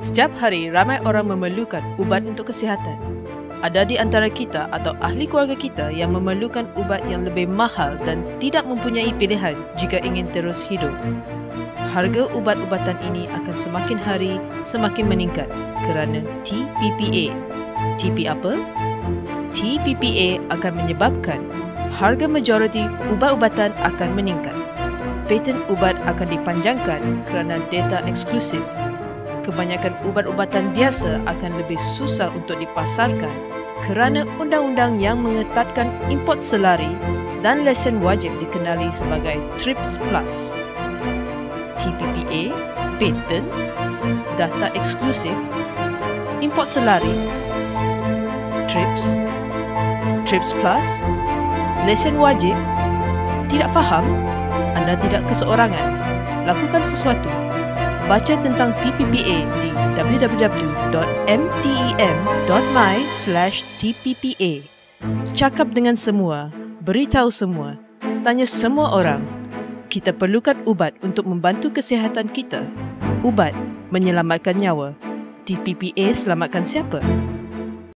Setiap hari ramai orang memerlukan ubat untuk kesihatan. Ada di antara kita atau ahli keluarga kita yang memerlukan ubat yang lebih mahal dan tidak mempunyai pilihan jika ingin terus hidup. Harga ubat-ubatan ini akan semakin hari semakin meningkat kerana TPPA. TP apa? TPPA akan menyebabkan harga majoriti ubat-ubatan akan meningkat. Paten ubat akan dipanjangkan kerana data eksklusif kebanyakan ubat-ubatan biasa akan lebih susah untuk dipasarkan kerana undang-undang yang mengetatkan import selari dan lesen wajib dikenali sebagai TRIPS Plus. TPPA, patent, data eksklusif, import selari, TRIPS, TRIPS Plus, lesen wajib, tidak faham, anda tidak keseorangan. Lakukan sesuatu baca tentang TPPA di www.mtem.my/tppa. Cakap dengan semua, beritahu semua, tanya semua orang. Kita perlukan ubat untuk membantu kesihatan kita. Ubat menyelamatkan nyawa. TPPA selamatkan siapa?